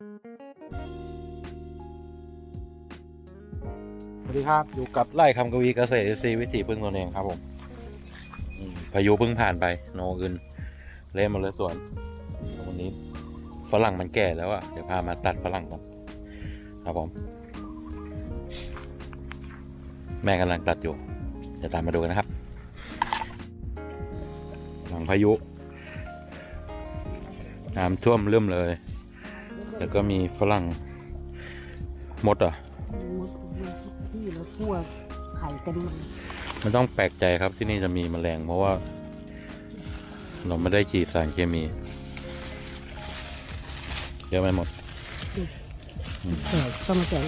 สวัสดีครับ อยู่กับไร่คำกวีเกษตรอินทรีวิถีพึ่งตัวเองครับผมพายุเพิ่งผ่านไป โนอื่นเละมาเลยสวนวันนี้ฝรั่งมันแก่แล้วอะ่ะ เดี๋ยวพามาตัดฝรั่งก่อนครับผม แม่กำลังตัดอยู่ เดี๋ยวตามมาดูกันนะครับ หลังพายุ น้ำท่วมเริ่มเลย แล้วก็มีฝรั่งมดเหรอะมดที่แล้วทั่วไข่เต็มมันไม่ต้องแปลกใจครับที่นี่จะมีแมลง เพราะว่า เราไม่ได้ฉีดสารเคมีเยอะไปหมดแก่ต้องมาแก่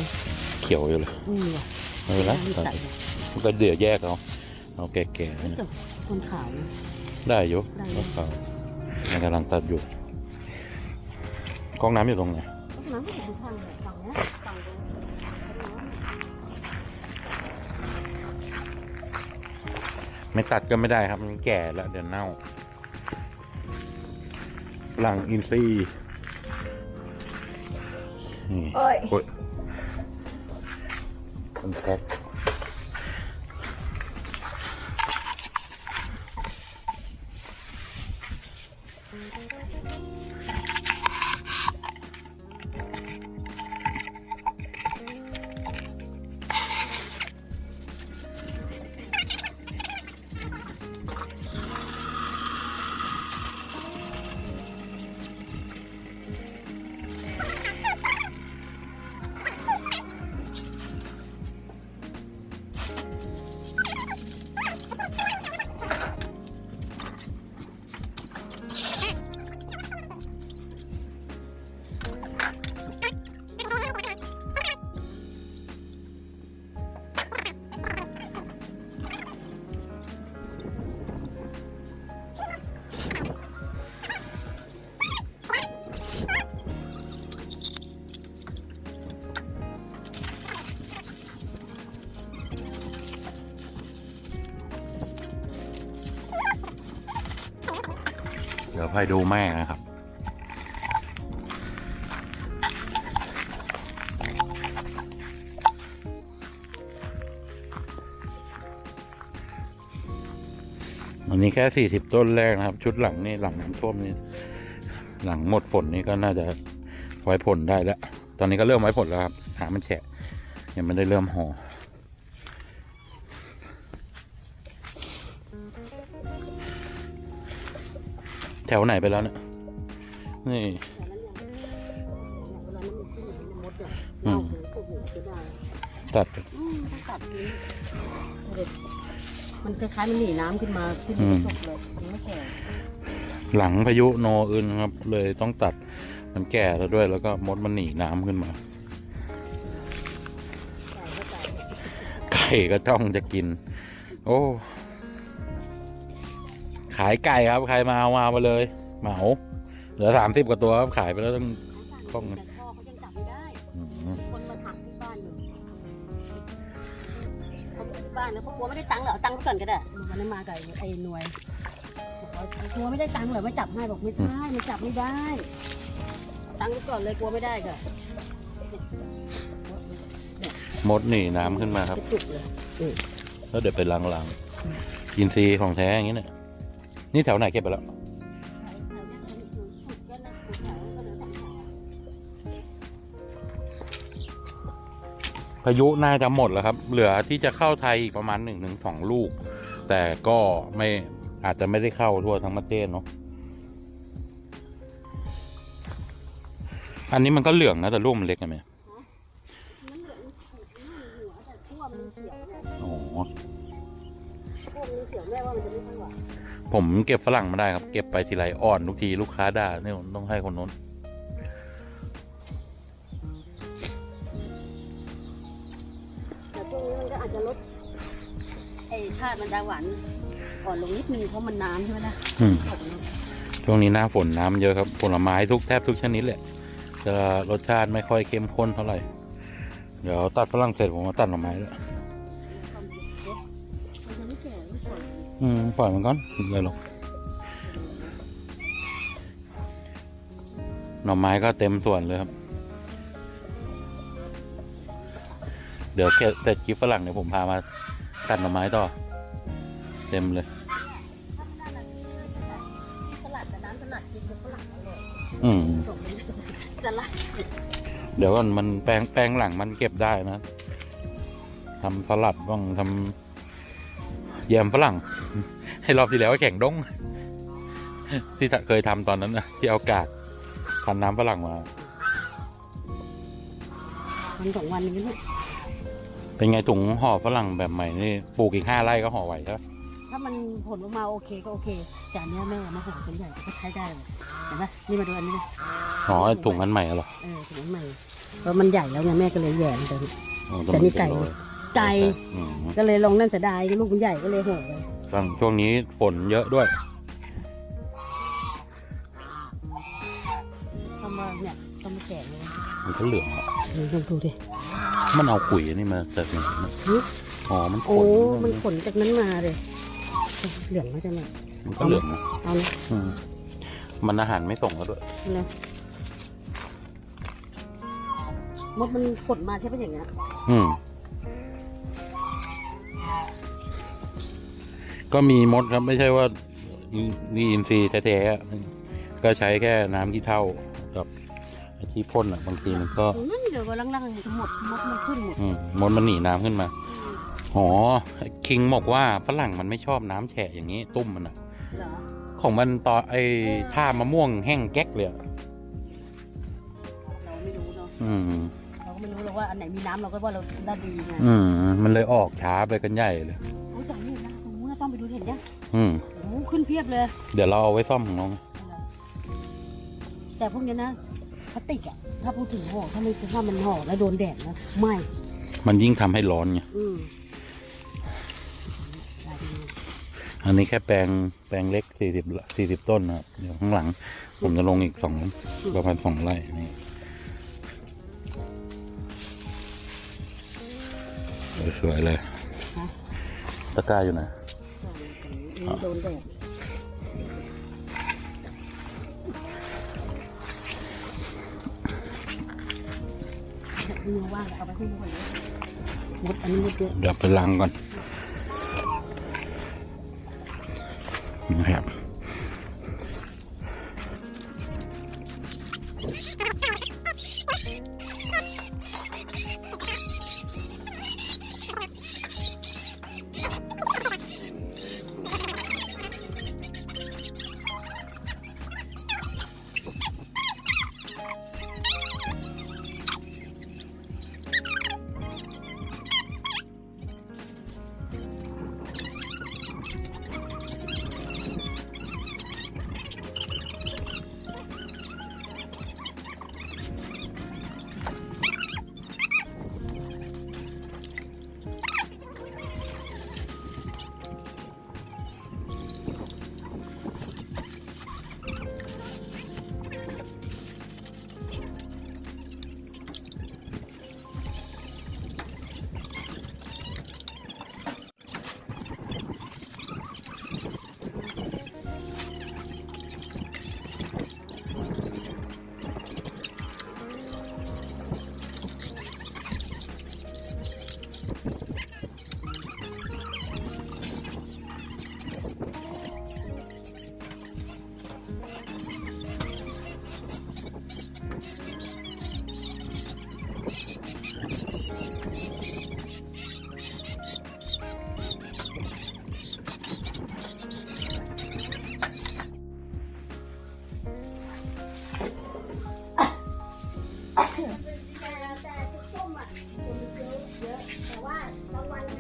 เขียวอยู่เลยนี่ว่ะไม่เป็นไรไม่ใส่มันก็เดือดแยกเอาเอาแก่ๆไม่เนี่ยแต่คนขาวนะได้อยู่ได้ก็เขามันกำลังตัดอยู่ กล้องน้ำอยู่ตรงไหนต้องน้ำไม่ถึงทางเลยฝั่งเนี้ยฝั่งตรงนี้ไม่ตัดก็ไม่ได้ครับ มันแก่แล้วเดี๋ยวเน่าหลังอินซีย์นี่โอ้ยโอ้ยมันแพ็ค เดี๋ยวไปดูแม่นะครับ อันนี้แค่สี่สิบต้นแรกนะครับ ชุดหลังนี่หลังน้ำท่วมนี่หลังหมดฝนนี่ก็น่าจะไว้ผลได้แล้ว ตอนนี้ก็เริ่มไว้ผลแล้วครับหามันแฉะยังไม่ได้เริ่มห่อ ถวไหนไปแล้วเนี่ย นี่แต่นั้นยังเวลาน้ำมันขึ้นมันมดอะเน่าหูโอ้โหจะได้ตัดอืมต้องตัดทิ้งเด็ดมันคล้ายๆมันหนีน้ำขึ้นมาขึ้นอืไม่มตกเลยมันไม่แก่หลังพายุโนอึนครับ เลยต้องตัดมันแก่แล้วด้วย แล้วก็มดมันหนีน้ำขึ้นมาแต่ก็แต่ไก่ก็จ้องจะกิน โอ้ขายไก่ครับ ใครมาเอามาเอามาเลย เหมาเหลือสามสิบกว่าตัวครับขายไปแล้วตั้งกล้อง แต่พ่อเขายังจับไม่ได้ อืมมีคนมาถักที่บ้านอยู่เขาไปที่บ้านแล้วเขากลัวไม่ได้ตังค์เหรอเอาตังค์ไปก่อนก็ได้มันนั้นมากับไอ้หน่วยบอกว่ากลัวไม่ได้ตังค์เหรอไม่จับให้บอกไม่ได้มันจับไม่ได้เอาตังค์ไปก่อนเลยกลัวไม่ได้ค่ะมดหนีน้ำขึ้นมาครับ จุกเลย แล้วเดี๋ยวไปล้างล้างๆอินทรีย์ของแท้อย่างนี้เนี่ย นี่แถวไหนเก็บไปแล้ว พายุน่าจะหมดแล้วครับ เหลือที่จะเข้าไทยอีกประมาณหนึ่งถึงสองลูก แต่ก็ไม่อาจจะไม่ได้เข้าทั่วทั้งประเทศเนาะ อันนี้มันก็เหลืองนะแต่ลูกมันเล็กไงแม่อ๋อ ผมเก็บฝรั่งมาได้ครับ เก็บไปทีไรอ่อนทุกทีลูกค้าด่าเนี่ยผมต้องให้คนนู้น แต่พวกนี้มันก็อาจจะลดไอ้ธาตุมันดาหวานอ่อนลงนิดนึงเพราะมันน้ำใช่ไหมล่ะอืมตกลงช่วงนี้หน้าฝนน้ำเยอะครับ ผลไม้ทุกแทบทุกชนิดแหละจะรสชาติไม่ค่อยเข้มข้นเท่าไหร่ เดี๋ยวตัดฝรั่งเสร็จผมมาตัดหน่อไม้แล้วย อืมปล่อยมันก่อนเลยหรอกหน่อไม้ก็เต็มส่วนเลยครับ เดี๋ยวเสร็จคลิปฝรั่งเนี่ยผมพามาตัดหน่อไม้ต่อ เต็มเลยอืมเดี๋ยวก่อนมันแปลงแปลงหลังมันเก็บได้นะทำสลัดบ้างทำ ยมฝรั่งให้รอบที่แล้วแข่งดง ที่เคยทำตอนนั้นนะที่เอากากทำน้ำฝรั่งมาวันสองวันนี้ลูกเป็นไงถุงห่อฝรั่งแบบใหม่นี่ปลูกอีกห้าไร่ก็ห่อไหวใช่ปะถ้ามันผลออกมาโอเคก็โอเคแต่อันเนี้ยแม่มาห่อเป็นใหญ่ก็ใช้ได้เลยเห็นปะนี่มาดูอันนี้นะอ๋อไอ้ถุงอันใหม่เหรอเออถุงใหม่เพราะมันใหญ่แล้วไงแม่ก็เลยแหย่มันไปอ๋อแต่นี่ไก่ เป็โลไก่อืมก็เลยลงนั่นเสียดายลูกมันใหญ่ก็เลยห่อเลยช่วงช่วงนี้ฝนเยอะด้วย ทำมาเนี่ยทำมาแก่เลยมันก็เหลืองอะนี่ลองดูดิ มันเอาขุยอันนี่มาจากไหนนะหึ อ๋อ มันขโอ้ นมันขนจากนั้นมาเลยเหลืองไหมจ๊ะเนี่ยมันก็เหลืองนะเอานะอืมมันอาหารไม่ส่งแล้วด้วยเอาเลยมดมันขนมาใช่ปะอย่างเงี้ยอืม ก็มีมดครับไม่ใช่ว่านี่อินทรีย์แท้ๆอะก็ใช้แค่น้ำที่เท่ากับไอ้ที่พ่นอะบางทีมันก็นั่นเดี๋ยวก็ลังๆมันหมดมดมันขึ้นหมดอืมมดมันหนีน้ำขึ้นมาอ๋อคิงบอกว่าฝรั่งมันไม่ชอบน้ำแฉะอย่างนี้ตุ้มมันอะเหรอของมันตอนไอ้ท่ามะม่วงแห้งแก๊กเลยอะเราไม่รู้เนาะอืมเราก็ไม่รู้หรอกว่าอันไหนมีน้ำเราก็ว่าเราได้ดีไงอืมมันเลยออกช้าไปกันใหญ่เลย ขึ้นเพียบเลย เดี๋ยวเราเอาไว้ซ่อมของน้องแต่พวกเนี้ยนะพลาสติกอะถ้าพูดถึงห่อถ้ามันถ้ามันห่อแล้วโดนแดดนะไหม่มันยิ่งทำให้ร้อนไง อืมอันนี้แค่แปลงแปลงเล็กสี่สิบสี่สิบต้นนะครับเดี๋ยวข้างหลัง ผมจะลงอีกสองประมาณสองไร่นี่สวยๆเลยฮะตะกร้าอยู่นะนี่โดนแดด มือว่างเอาไปให้หมดเลยมดอันนี้มดเยอะเดี๋ยวไปล้างก่อนนะครับ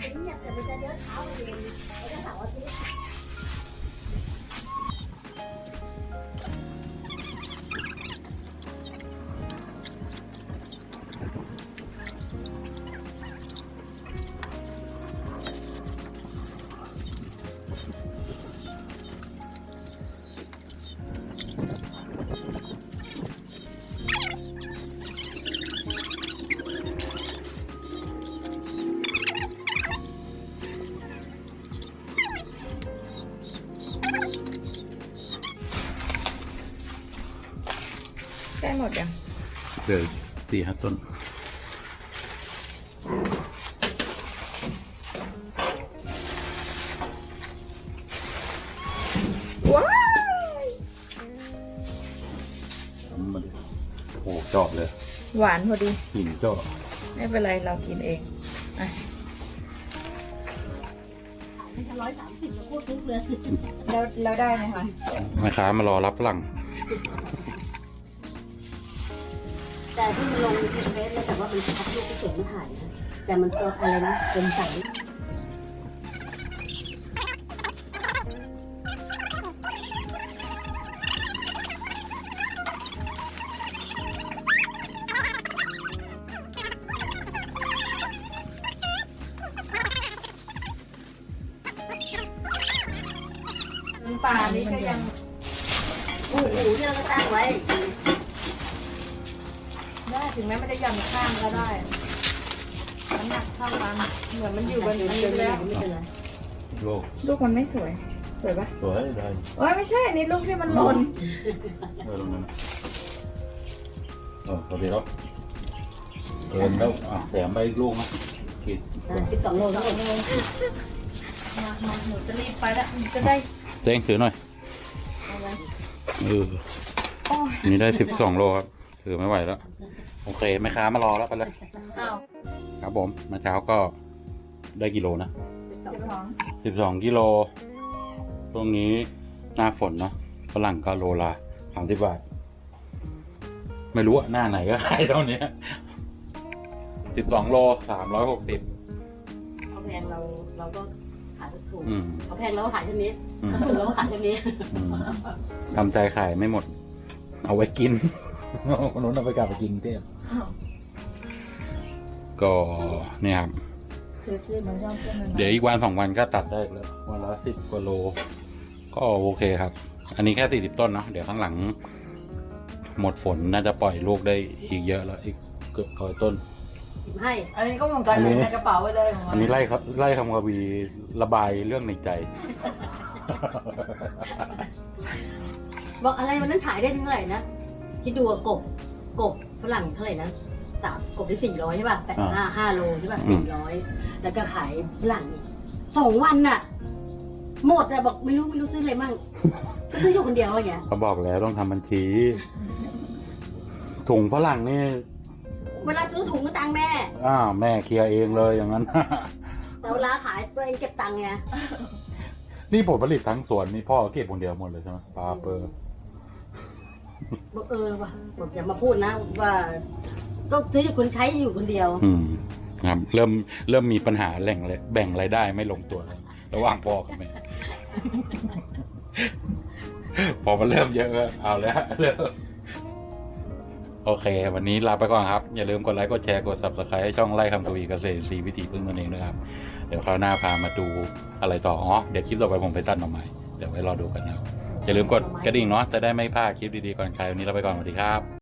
บางวันมันจะเงียบ ลืออีกสี่ห้าต้น ว้ายมันโอ้จอบเลยหวานพอดี หินจอบไม่เป็นไรเรากินเองอะร้อยสามสิบพูดทุกเลยเราเราได้ไหมคะแม่ค้ามารอรับหลัง แต่ที่มันลงเฟซแล้วแต่ว่ามันพับลูกที่เสียงไม่ถ่ายนะแต่มันตัวอะไรนะเป็นใสป่านี้ก็ยังโอ้โหที่เราก็ตั้งไว้ ได้ถึงแม้ไม่ได้ยำข้างก็ได้น้ำหนักเท่ากันเหมือนมันอยู่บนไม่นี้เป็นไรแล้วไม่เป็นไรโลกลูกมันไม่สวย สวยปะสวยได้โอ้ยไม่ใช่อันนี้ลูกที่มันหล่นเออตรงนั้นเออพอดีแล้วเออแล้วอะแถมไปอีกลูกนะกินสิบสองโลทั้งหมดมามาหนูจะรีบไปแล้วหนูจะได้เต้งถือหน่อยเอาไว้เออโอ้ยนี่ได้สิบสองโลครับ ถือไม่ไหวแล้ว โอเคแม่ค้ามารอแล้วไปเลยอ้าวครับผมเมื่อเช้าก็ได้กิโลนะเจ็บท้องสิบสองกิโลตรงนี้หน้าฝนเนาะฝรั่งก็โลละสามสิบบาท ไม่รู้อะหน้าไหนก็ขายเท่านี้สิบสองโลสามร้อยหกสิบเขาแพงเราเราก็ขายถูกอืมเขาแพงเราก็ขายเท่านี้อืมเขาถูกเราก็ขายเท่านี้ อืมทำใจขายไม่หมด เอาไว้กิน คนนู้นเอาไปกลับไปกินเต้อ้าวก็เนี่ยครับ คือคือมันชอบขึ้นมาเดี๋ยวอีกวันสองวันก็ตัดได้อีกแล้ว วันละสิบกว่าโล ก็โอเคครับ อันนี้แค่สี่สิบต้นเนอะเดี๋ยวข้างหลัง หมดฝนน่าจะปล่อยลูกได้อีกเยอะแล้วอีกเกือบร้อยต้น ให้อันนี้ก็เหมือนกันอันนี้ ในกระเป๋าไว้เลยของอันนี้ไล่ครับไล่คำกวีระบายเรื่องในใจ บอกอะไรวันนั้นขายได้เท่าไหร่นะ คิดดูอะกบกบฝรั่งเท่าไหร่นะสามกบได้สี่ร้อยใช่ป่ะแปดอ่าห้าห้าโลใช่ป่ะอืมสี่ร้อยแล้วก็ขายฝรั่งอีกสองวันน่ะ หมดอะบอกไม่รู้ไม่รู้ซื้ออะไรมั่งก็ซื้ออยู่คนเดียวอย่างเงี้ยเขาบอกแล้วต้องทำบัญชีถุงฝรั่งนี่ เวลาซื้อถุงก็ตังค์แม่ อ้าวแม่เคลียร์เองเลยอย่างนั้นแต่เวลาขายตัวเองเก็บตังค์ไงนี่ผลผลิตทั้งสวนนี่พ่อเก็บคนเดียวหมดเลยใช่ไหมปลาเปอร์ บอกเออว่ะบอกอย่ามาพูดนะ ว่าก็ซื้ออยู่คนใช้อยู่คนเดียว อืมครับ เริ่มเริ่มมีปัญหาแหล่งเลยแบ่งรายได้ไม่ลงตัวแล้วระหว่างพ่อกับแม่ พอมันเริ่มเยอะก็เอาแล้วเริ่มโอเค วันนี้ลาไปก่อนครับ อย่าลืมกดไลค์กดแชร์กด subscribe ให้ช่องไล่คำกวีเกษตรซีวิถีพึ่งตนเองด้วยครับ เดี๋ยวคราวหน้าพามาดูอะไรต่ออ๋อเดี๋ยวคลิปต่อไปผมไปตัดหน่อไม้เดี๋ยวไว้รอดูกันนะครับ อย่าลืมกดกระดิ่งเนาะจะได้ไม่พลาดคลิปดีๆก่อนใครวันนี้เราไปก่อนสวัสดีครับ